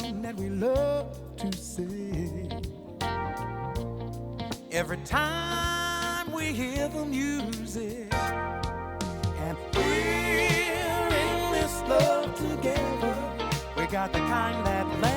song that we love to sing. Every time we hear the music, and we're in this love together. We got the kind that lasts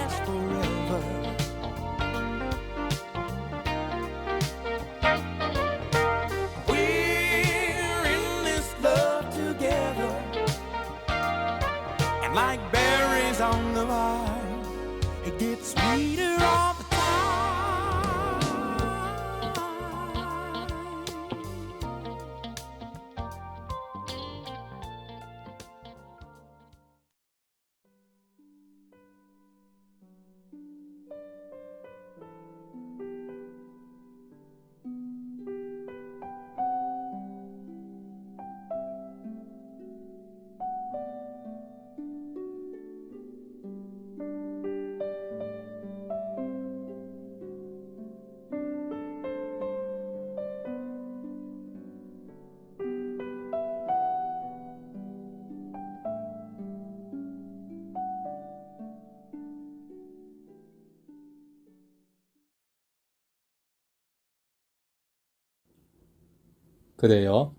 그대여,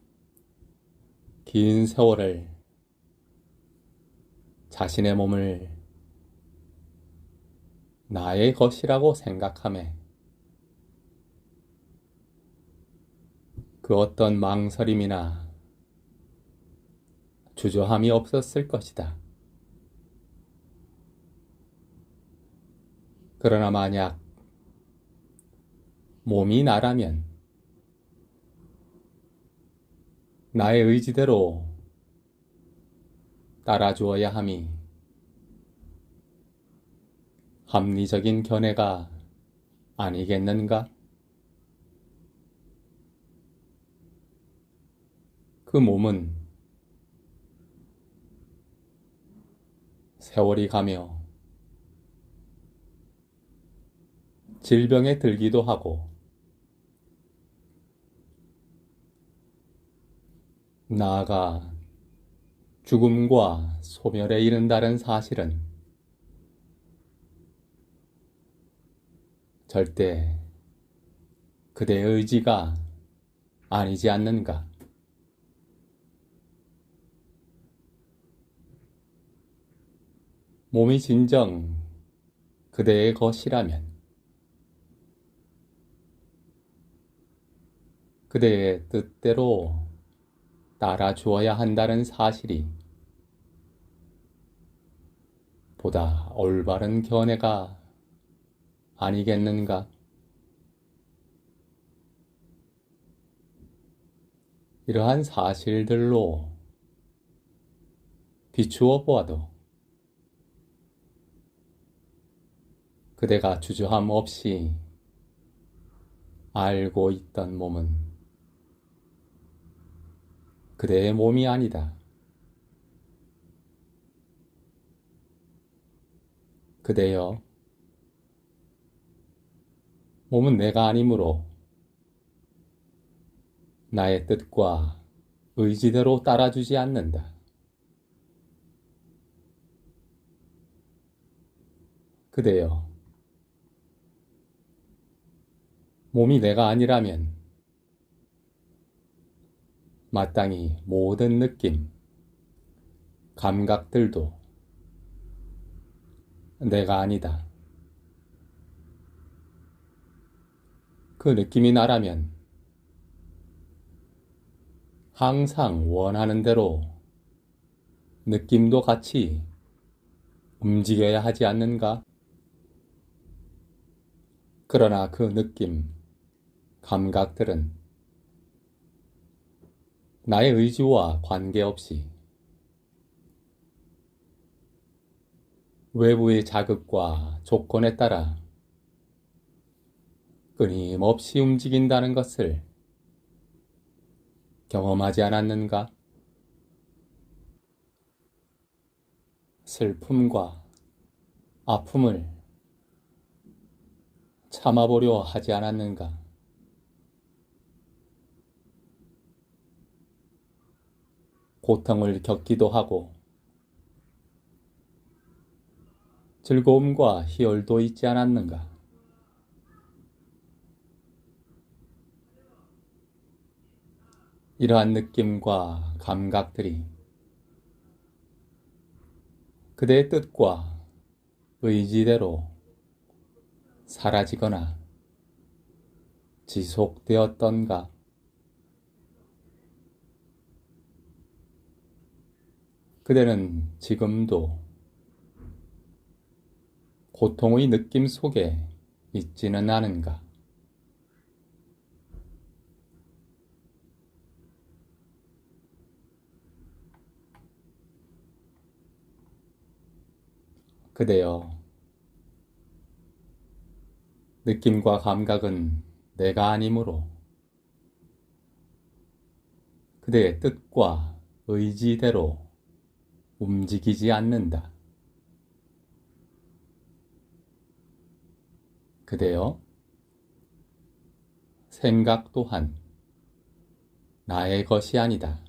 긴 세월을 자신의 몸을 나의 것이라고 생각함에 그 어떤 망설임이나 주저함이 없었을 것이다. 그러나 만약 몸이 나라면 나의 의지대로 따라주어야 함이 합리적인 견해가 아니겠는가? 그 몸은 세월이 가며 질병에 들기도 하고 나아가 죽음과 소멸에 이른다는 사실은 절대 그대의 의지가 아니지 않는가? 몸이 진정 그대의 것이라면 그대의 뜻대로 따라 주어야 한다는 사실이 보다 올바른 견해가 아니겠는가? 이러한 사실들로 비추어 보아도 그대가 주저함 없이 알고 있던 몸은 그대의 몸이 아니다. 그대여, 몸은 내가 아니므로 나의 뜻과 의지대로 따라주지 않는다. 그대여, 몸이 내가 아니라면 마땅히 모든 느낌, 감각들도 내가 아니다. 그 느낌이 나라면 항상 원하는 대로 느낌도 같이 움직여야 하지 않는가? 그러나 그 느낌, 감각들은 나의 의지와 관계없이 외부의 자극과 조건에 따라 끊임없이 움직인다는 것을 경험하지 않았는가? 슬픔과 아픔을 참아보려 하지 않았는가? 고통을 겪기도 하고 즐거움과 희열도 있지 않았는가? 이러한 느낌과 감각들이 그대의 뜻과 의지대로 사라지거나 지속되었던가? 그대는 지금도 고통의 느낌 속에 있지는 않은가? 그대여, 느낌과 감각은 내가 아니므로 그대의 뜻과 의지대로 움직이지 않는다. 그대여, 생각 또한 나의 것이 아니다.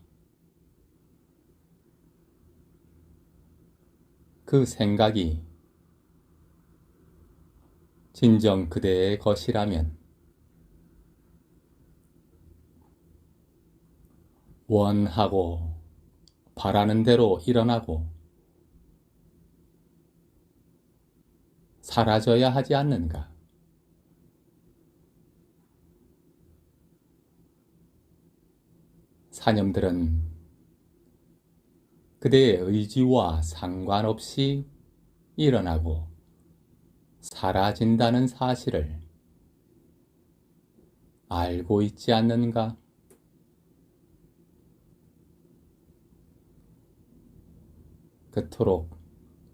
그 생각이 진정 그대의 것이라면 원하고 바라는 대로 일어나고 사라져야 하지 않는가? 사념들은 그대의 의지와 상관없이 일어나고 사라진다는 사실을 알고 있지 않는가? 그토록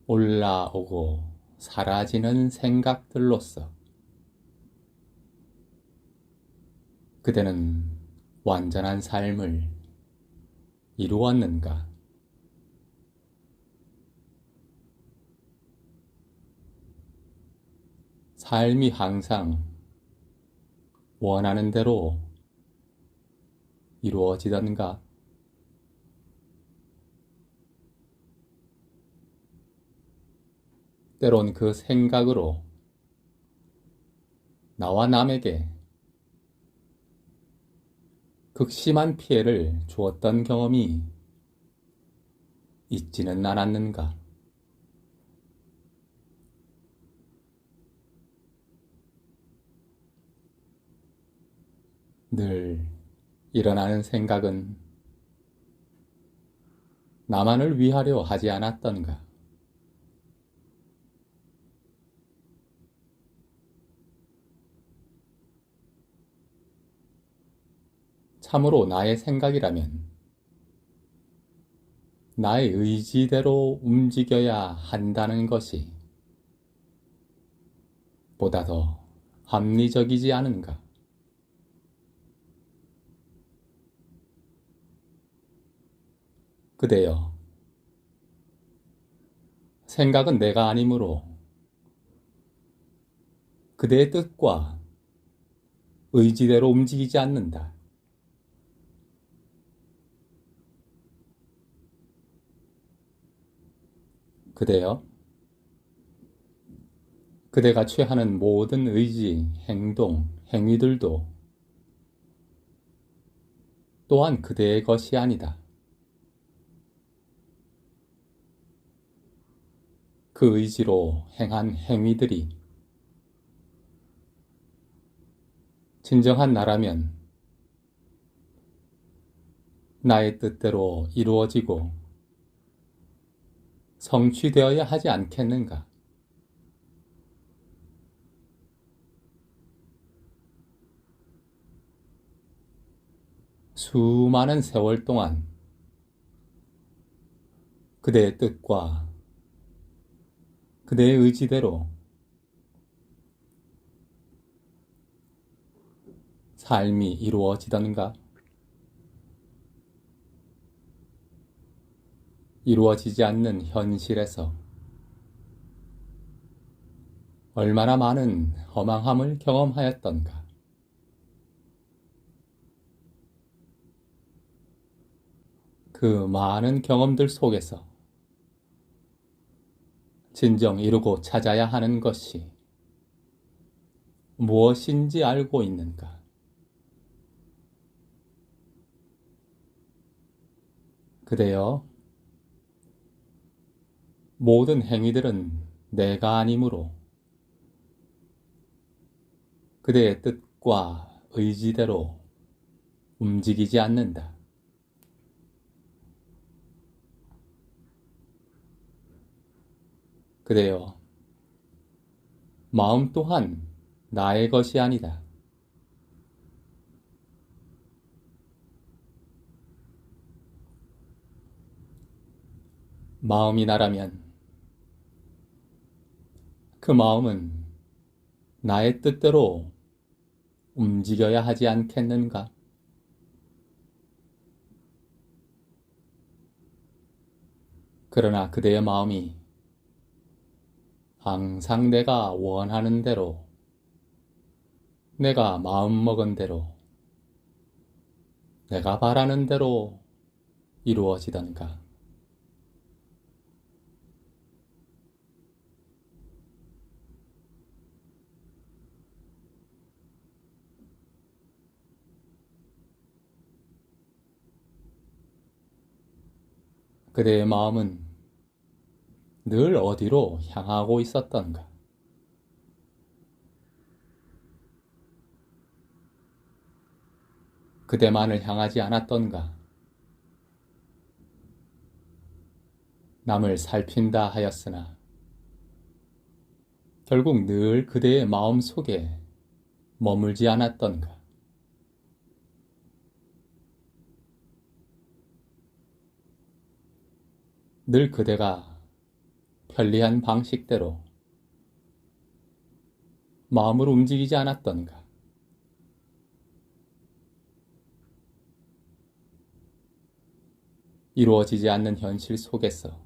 올라오고 사라지는 생각들로서 그대는 완전한 삶을 이루었는가? 삶이 항상 원하는 대로 이루어지던가? 때론 그 생각으로 나와 남에게 극심한 피해를 주었던 경험이 있지는 않았는가? 늘 일어나는 생각은 나만을 위하려 하지 않았던가? 참으로 나의 생각이라면 나의 의지대로 움직여야 한다는 것이 보다 더 합리적이지 않은가? 그대여, 생각은 내가 아니므로 그대의 뜻과 의지대로 움직이지 않는다. 그대여, 그대가 취하는 모든 의지, 행동, 행위들도 또한 그대의 것이 아니다. 그 의지로 행한 행위들이 진정한 나라면 나의 뜻대로 이루어지고 성취되어야 하지 않겠는가? 수많은 세월 동안 그대의 뜻과 그대의 의지대로 삶이 이루어지던가? 이루어지지 않는 현실에서 얼마나 많은 허망함을 경험하였던가? 그 많은 경험들 속에서 진정 이루고 찾아야 하는 것이 무엇인지 알고 있는가? 그대여, 모든 행위들은 내가 아니므로 그대의 뜻과 의지대로 움직이지 않는다. 그대여, 마음 또한 나의 것이 아니다. 마음이 나라면 그 마음은 나의 뜻대로 움직여야 하지 않겠는가? 그러나 그대의 마음이 항상 내가 원하는 대로, 내가 마음먹은 대로, 내가 바라는 대로 이루어지던가. 그대의 마음은 늘 어디로 향하고 있었던가? 그대만을 향하지 않았던가? 남을 살핀다 하였으나 결국 늘 그대의 마음 속에 머물지 않았던가? 늘 그대가 편리한 방식대로 마음을 움직이지 않았던가? 이루어지지 않는 현실 속에서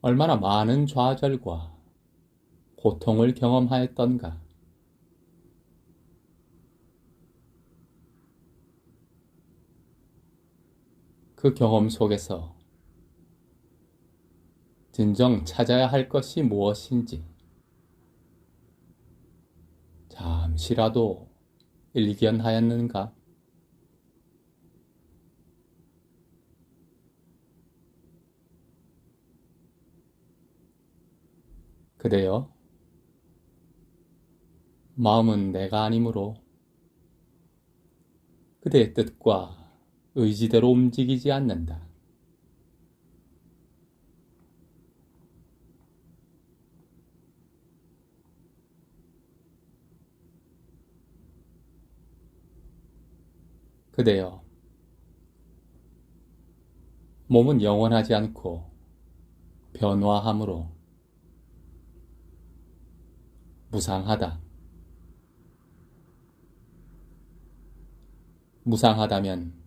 얼마나 많은 좌절과 고통을 경험하였던가? 그 경험 속에서 진정 찾아야 할 것이 무엇인지 잠시라도 일견하였는가? 그대여, 마음은 내가 아니므로 그대의 뜻과 의지대로 움직이지 않는다. 그대여, 몸은 영원하지 않고 변화함으로 무상하다. 무상하다면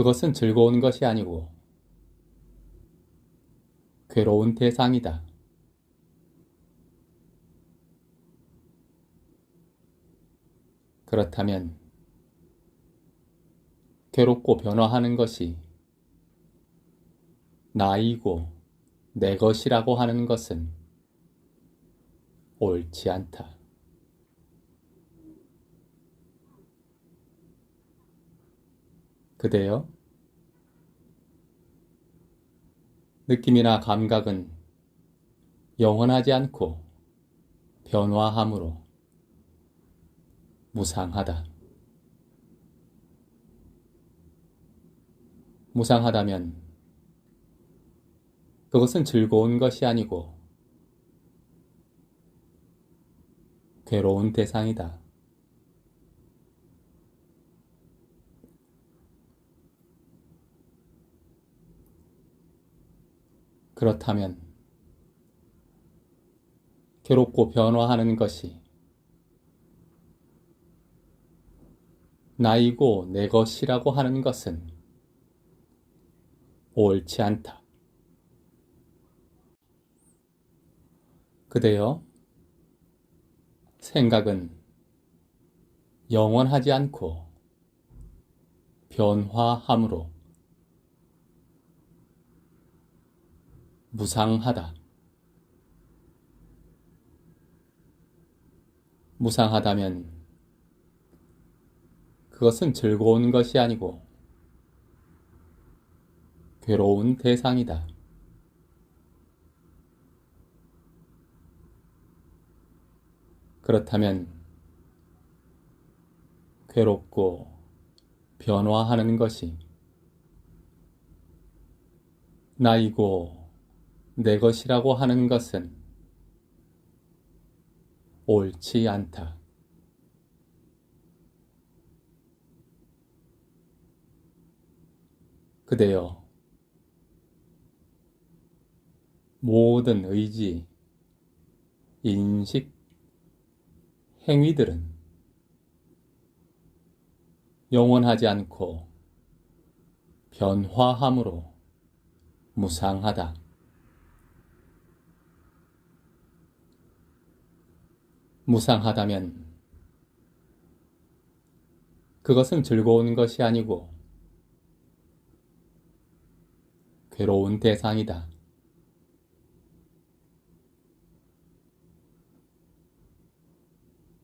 그것은 즐거운 것이 아니고 괴로운 대상이다. 그렇다면 괴롭고 변화하는 것이 나이고 내 것이라고 하는 것은 옳지 않다. 그대여, 느낌이나 감각은 영원하지 않고 변화함으로 무상하다. 무상하다면 그것은 즐거운 것이 아니고 괴로운 대상이다. 그렇다면 괴롭고 변화하는 것이 나이고 내 것이라고 하는 것은 옳지 않다. 그대여, 생각은 영원하지 않고 변화함으로 무상하다. 무상하다면 그것은 즐거운 것이 아니고 괴로운 대상이다. 그렇다면 괴롭고 변화하는 것이 나이고 내 것이라고 하는 것은 옳지 않다. 그대여, 모든 의지, 인식, 행위들은 영원하지 않고 변화함으로 무상하다. 무상하다면 그것은 즐거운 것이 아니고 괴로운 대상이다.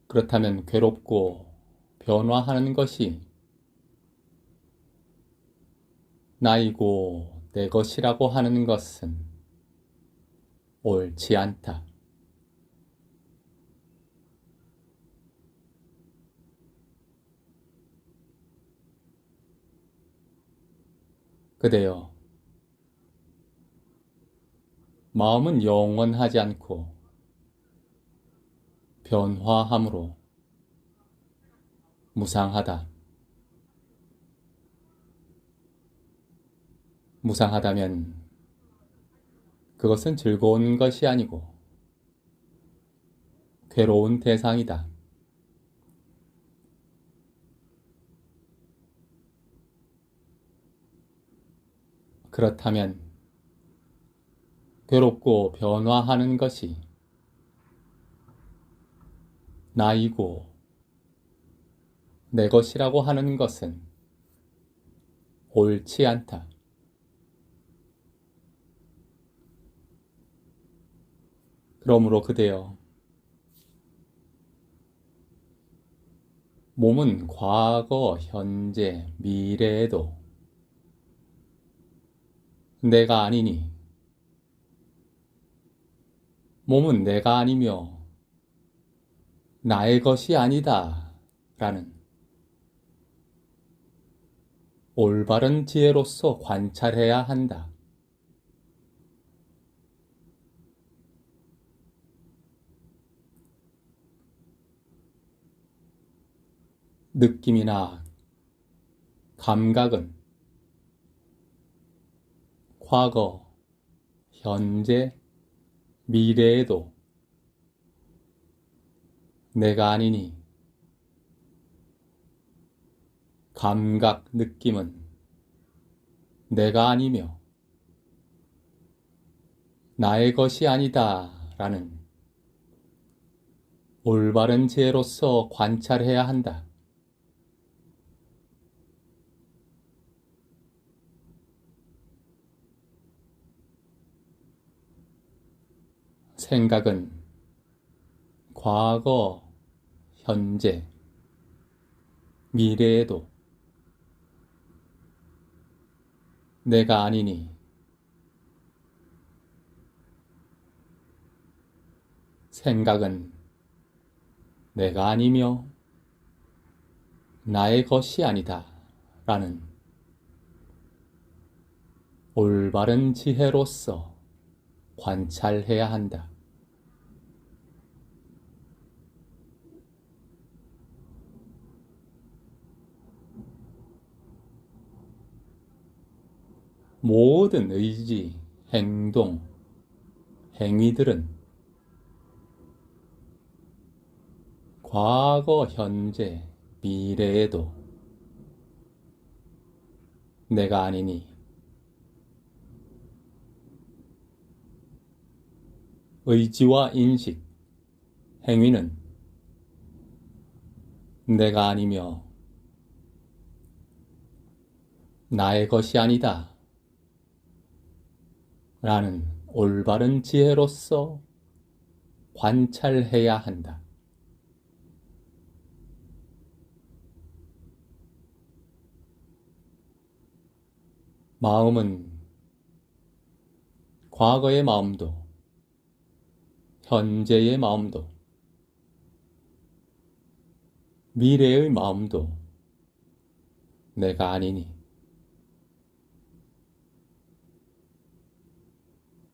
그렇다면 괴롭고 변화하는 것이 나이고 내 것이라고 하는 것은 옳지 않다. 그대여, 마음은 영원하지 않고 변화함으로 무상하다. 무상하다면 그것은 즐거운 것이 아니고 괴로운 대상이다. 그렇다면 괴롭고 변화하는 것이 나이고 내 것이라고 하는 것은 옳지 않다. 그러므로 그대여, 몸은 과거, 현재, 미래에도 내가 아니니, 몸은 내가 아니며 나의 것이 아니다. 라는 올바른 지혜로서 관찰해야 한다. 느낌이나 감각은 과거, 현재, 미래에도 내가 아니니 감각, 느낌은 내가 아니며 나의 것이 아니다 라는 올바른 지혜로서 관찰해야 한다. 생각은 과거, 현재, 미래에도 내가 아니니 생각은 내가 아니며 나의 것이 아니다 라는 올바른 지혜로서 관찰해야 한다. 모든 의지, 행동, 행위들은 과거, 현재, 미래에도 내가 아니니 의지와 인식, 행위는 내가 아니며 나의 것이 아니다. 라는 올바른 지혜로서 관찰해야 한다. 마음은 과거의 마음도 현재의 마음도 미래의 마음도 내가 아니니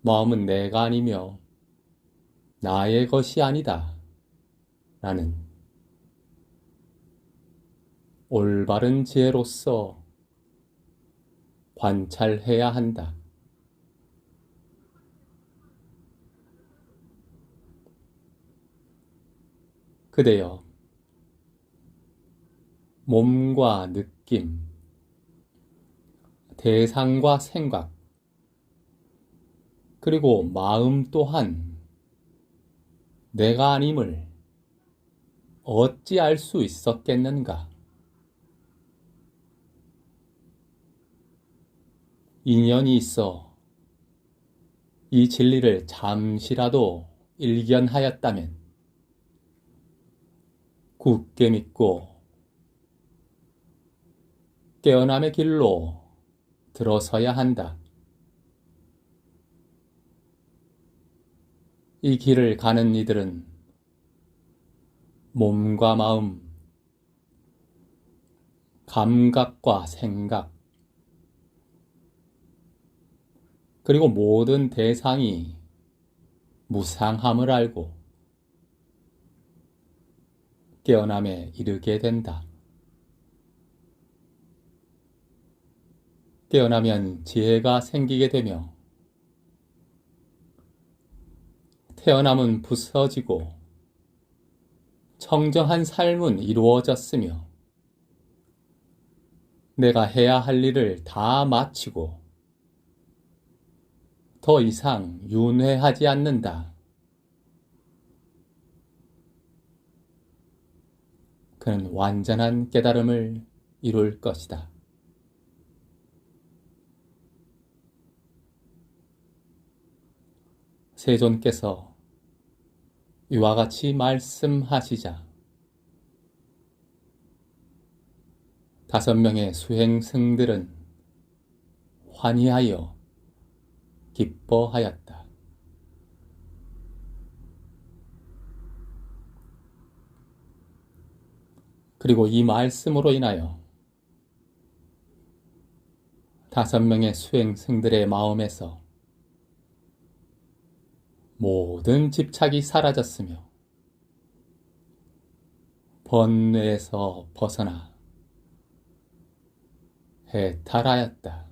마음은 내가 아니며 나의 것이 아니다. 라는 올바른 지혜로서 관찰해야 한다. 그대여, 몸과 느낌, 대상과 생각, 그리고 마음 또한 내가 아님을 어찌 알 수 있었겠는가? 인연이 있어 이 진리를 잠시라도 일견하였다면 굳게 믿고 깨어남의 길로 들어서야 한다. 이 길을 가는 이들은 몸과 마음, 감각과 생각, 그리고 모든 대상이 무상함을 알고 깨어남에 이르게 된다. 깨어나면 지혜가 생기게 되며 태어남은 부서지고 청정한 삶은 이루어졌으며 내가 해야 할 일을 다 마치고 더 이상 윤회하지 않는다. 그는 완전한 깨달음을 이룰 것이다. 세존께서 이와 같이 말씀하시자 다섯 명의 수행승들은 환희하여 기뻐하였다. 그리고 이 말씀으로 인하여 다섯 명의 수행승들의 마음에서 모든 집착이 사라졌으며 번뇌에서 벗어나 해탈하였다.